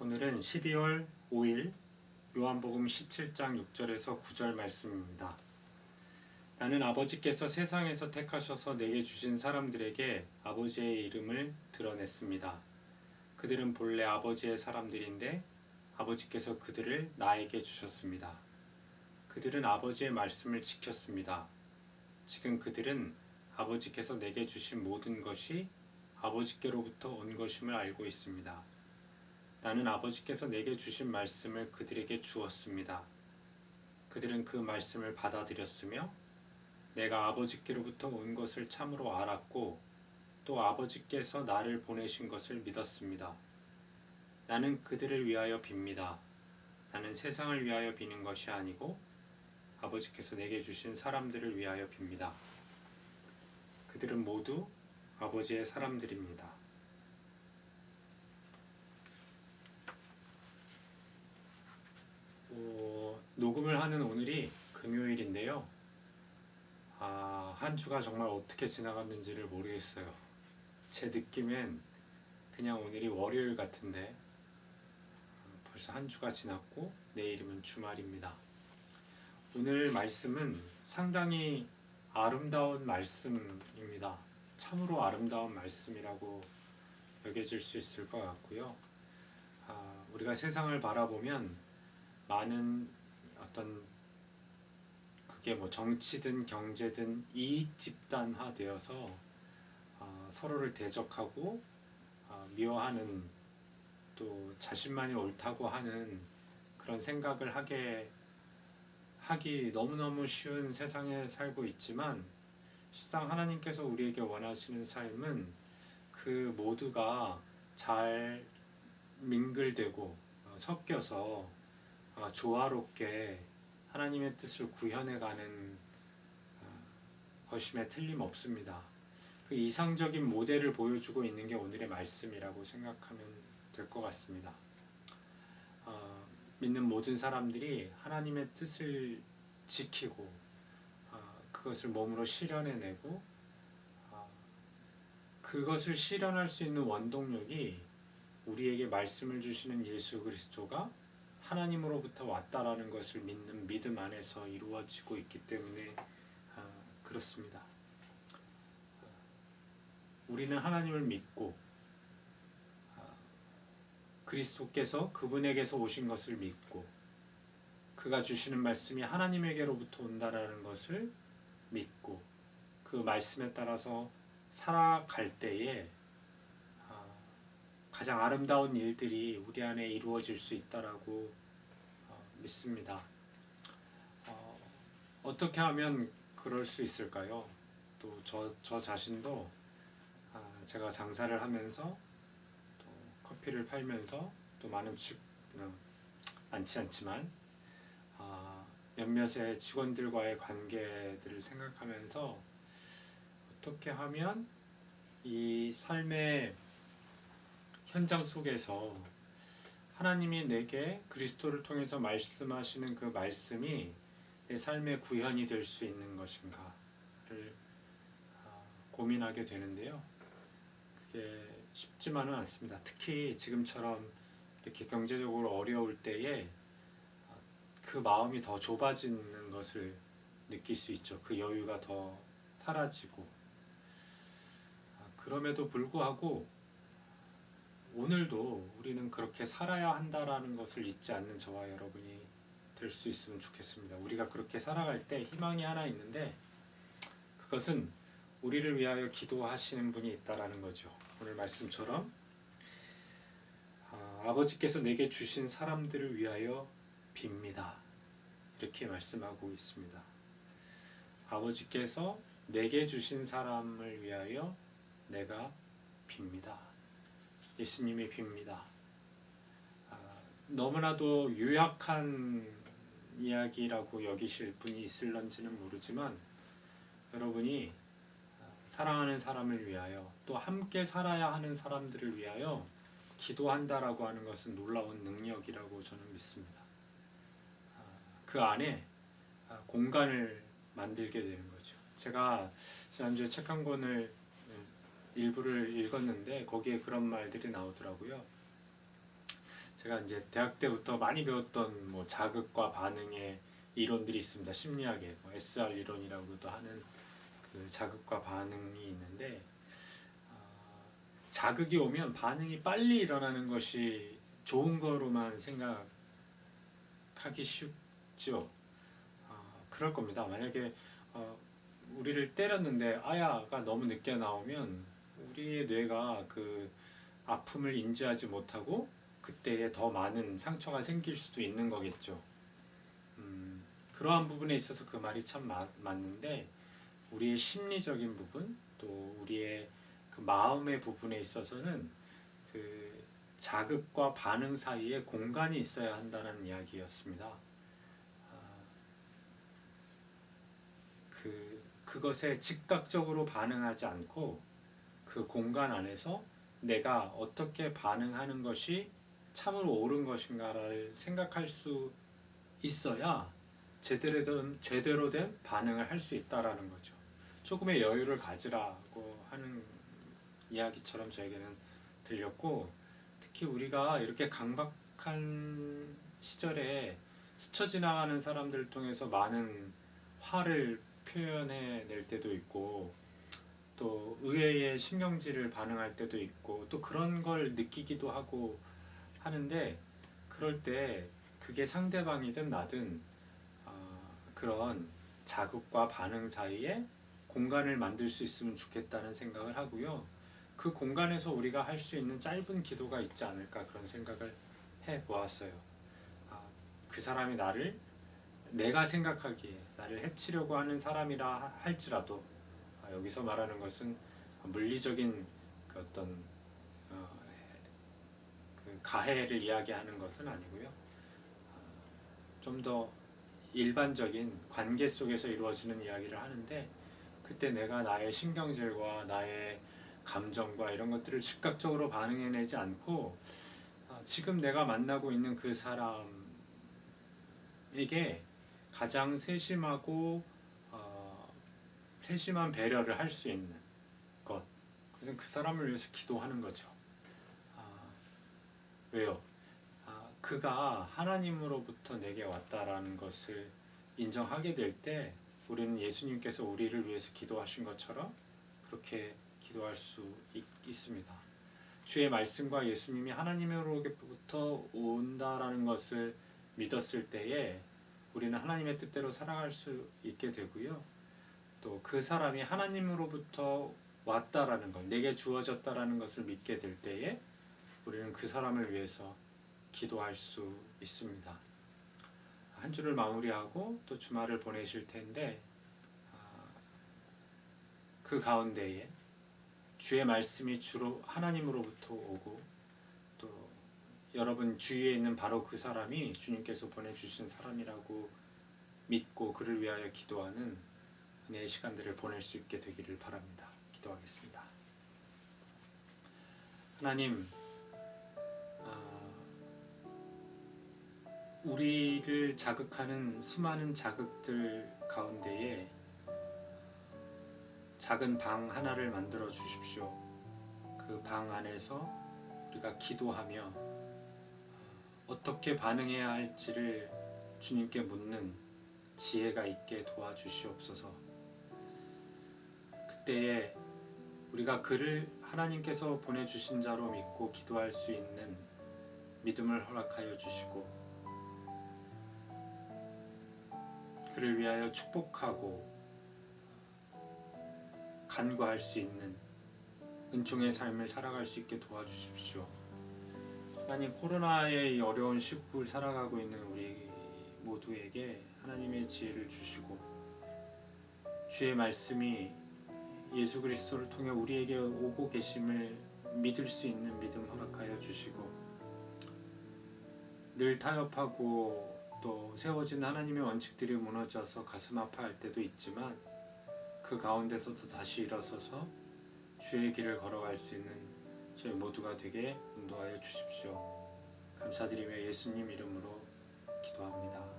오늘은 12월 5일 요한복음 17장 6절에서 9절 말씀입니다. 나는 아버지께서 세상에서 택하셔서 내게 주신 사람들에게 아버지의 이름을 드러냈습니다. 그들은 본래 아버지의 사람들인데 아버지께서 그들을 나에게 주셨습니다. 그들은 아버지의 말씀을 지켰습니다. 지금 그들은 아버지께서 내게 주신 모든 것이 아버지께로부터 온 것임을 알고 있습니다. 나는 아버지께서 내게 주신 말씀을 그들에게 주었습니다. 그들은 그 말씀을 받아들였으며 내가 아버지께로부터 온 것을 참으로 알았고 또 아버지께서 나를 보내신 것을 믿었습니다. 나는 그들을 위하여 빕니다. 나는 세상을 위하여 비는 것이 아니고 아버지께서 내게 주신 사람들을 위하여 빕니다. 그들은 모두 아버지의 사람들입니다. 어, 녹음을 하는 오늘이 금요일인데요. 아, 한 주가 정말 어떻게 지나갔는지를 모르겠어요. 제 느낌엔 그냥 오늘이 월요일 같은데 어, 벌써 한 주가 지났고 내일이면 주말입니다. 오늘 말씀은 상당히 아름다운 말씀입니다. 참으로 아름다운 말씀이라고 여겨질 수 있을 것 같고요. 아, 우리가 세상을 바라보면 많은 어떤 그게 뭐 정치든 경제든 이익 집단화 되어서 아, 서로를 대적하고 아, 미워하는 또 자신만이 옳다고 하는 그런 생각을 하게 하기 너무너무 쉬운 세상에 살고 있지만 실상 하나님께서 우리에게 원하시는 삶은 그 모두가 잘 민글되고 어, 섞여서 어, 조화롭게 하나님의 뜻을 구현해가는 어, 것임에 틀림없습니다. 그 이상적인 모델을 보여주고 있는 게 오늘의 말씀이라고 생각하면 될 것 같습니다. 어, 믿는 모든 사람들이 하나님의 뜻을 지키고 어, 그것을 몸으로 실현해내고 어, 그것을 실현할 수 있는 원동력이 우리에게 말씀을 주시는 예수 그리스도가 하나님으로부터 왔다라는 것을 믿는 믿음 안에서 이루어지고 있기 때문에 아, 그렇습니다. 우리는 하나님을 믿고 아, 그리스도께서 그분에게서 오신 것을 믿고 그가 주시는 말씀이 하나님에게로부터 온다라는 것을 믿고 그 말씀에 따라서 살아갈 때에 아, 가장 아름다운 일들이 우리 안에 이루어질 수 있다라고 어, 믿습니다. 어, 어떻게 하면 그럴 수 있을까요? 또 저 저 자신도 아, 제가 장사를 하면서 또 커피를 팔면서 또 많은 직 어, 많지 않지만 아, 몇몇의 직원들과의 관계들을 생각하면서 어떻게 하면 이 삶의 현장 속에서 하나님이 내게 그리스도를 통해서 말씀하시는 그 말씀이 내 삶의 구현이 될 수 있는 것인가를 아, 고민하게 되는데요. 그게 쉽지만은 않습니다. 특히 지금처럼 이렇게 경제적으로 어려울 때에 아, 그 마음이 더 좁아지는 것을 느낄 수 있죠. 그 여유가 더 사라지고 아, 그럼에도 불구하고 오늘도 우리는 그렇게 살아야 한다라는 것을 잊지 않는 저와 여러분이 될 수 있으면 좋겠습니다. 우리가 그렇게 살아갈 때 희망이 하나 있는데 그것은 우리를 위하여 기도하시는 분이 있다라는 거죠. 오늘 말씀처럼 아, 아버지께서 내게 주신 사람들을 위하여 빕니다. 이렇게 말씀하고 있습니다. 아버지께서 내게 주신 사람을 위하여 내가 빕니다. 예수님이 빕니다. 아, 너무나도 유약한 이야기라고 여기실 분이 있을런지는 모르지만 여러분이 아, 사랑하는 사람을 위하여 또 함께 살아야 하는 사람들을 위하여 기도한다라고 하는 것은 놀라운 능력이라고 저는 믿습니다. 아, 그 안에 아, 공간을 만들게 되는 거죠. 제가 지난주에 책 한 권을 일부를 읽었는데 거기에 그런 말들이 나오더라고요. 제가 이제 대학 때부터 많이 배웠던 뭐 자극과 반응의 이론들이 있습니다. 심리학에 뭐 SR 이론이라고도 하는 그 자극과 반응이 있는데 아, 자극이 오면 반응이 빨리 일어나는 것이 좋은 거로만 생각하기 쉽죠. 아, 그럴 겁니다. 만약에 어, 우리를 때렸는데 아야가 너무 늦게 나오면 우리의 뇌가 그 아픔을 인지하지 못하고 그때에 더 많은 상처가 생길 수도 있는 거겠죠. 음, 그러한 부분에 있어서 그 말이 참 마- 맞는데 우리의 심리적인 부분 또 우리의 그 마음의 부분에 있어서는 그 자극과 반응 사이에 공간이 있어야 한다는 이야기였습니다. 아, 그 그것에 즉각적으로 반응하지 않고 그 공간 안에서 내가 어떻게 반응하는 것이 참으로 옳은 것인가를 생각할 수 있어야 제대로 된 제대로 된 반응을 할 수 있다라는 거죠. 조금의 여유를 가지라고 하는 이야기처럼 저에게는 들렸고 특히 우리가 이렇게 강박한 시절에 스쳐 지나가는 사람들을 통해서 많은 화를 표현해 낼 때도 있고 또 의외의 신경질을 반응할 때도 있고 또 그런 걸 느끼기도 하고 하는데 그럴 때 그게 상대방이든 나든 아, 그런 자극과 반응 사이에 공간을 만들 수 있으면 좋겠다는 생각을 하고요. 그 공간에서 우리가 할 수 있는 짧은 기도가 있지 않을까 그런 생각을 해 보았어요. 아, 그 사람이 나를 내가 생각하기에 나를 해치려고 하는 사람이라 할지라도 아, 여기서 말하는 것은 물리적인 그 어떤 어, 그 가해를 이야기하는 것은 아니고요. 좀 더 일반적인 관계 속에서 이루어지는 이야기를 하는데 그때 내가 나의 신경질과 나의 감정과 이런 것들을 즉각적으로 반응해내지 않고 아, 지금 내가 만나고 있는 그 사람에게 가장 세심하고 어, 세심한 배려를 할 수 있는 것 그것은 그 사람을 위해서 기도하는 거죠. 아, 왜요? 아, 그가 하나님으로부터 내게 왔다라는 것을 인정하게 될 때 우리는 예수님께서 우리를 위해서 기도하신 것처럼 그렇게 기도할 수 있, 있습니다. 주의 말씀과 예수님이 하나님으로부터 온다라는 것을 믿었을 때에 우리는 하나님의 뜻대로 살아갈 수 있게 되고요. 또 그 사람이 하나님으로부터 왔다라는 것, 내게 주어졌다라는 것을 믿게 될 때에 우리는 그 사람을 위해서 기도할 수 있습니다. 한 주를 마무리하고 또 주말을 보내실 텐데 아, 그 가운데에 주의 말씀이 주로 하나님으로부터 오고 또 여러분 주위에 있는 바로 그 사람이 주님께서 보내주신 사람이라고 믿고 그를 위하여 기도하는 은혜의 시간들을 보낼 수 있게 되기를 바랍니다. 기도하겠습니다. 하나님, 아, 우리를 자극하는 수많은 자극들 가운데에 작은 방 하나를 만들어 주십시오. 그 방 안에서 우리가 기도하며 어떻게 반응해야 할지를 주님께 묻는 지혜가 있게 도와주시옵소서. 그때에 우리가 그를 하나님께서 보내주신 자로 믿고 기도할 수 있는 믿음을 허락하여 주시고 그를 위하여 축복하고 간구할 수 있는 은총의 삶을 살아갈 수 있게 도와주십시오. 하나님 코로나의 이 어려운 시국을 살아가고 있는 우리 모두에게 하나님의 지혜를 주시고 주의 말씀이 예수 그리스도를 통해 우리에게 오고 계심을 믿을 수 있는 믿음 허락하여 주시고 늘 타협하고 또 세워진 하나님의 원칙들이 무너져서 가슴 아파할 때도 있지만 그 가운데서도 다시 일어서서 주의 길을 걸어갈 수 있는 저희 모두가 되게 인도하여 주십시오. 감사드리며 예수님 이름으로 기도합니다.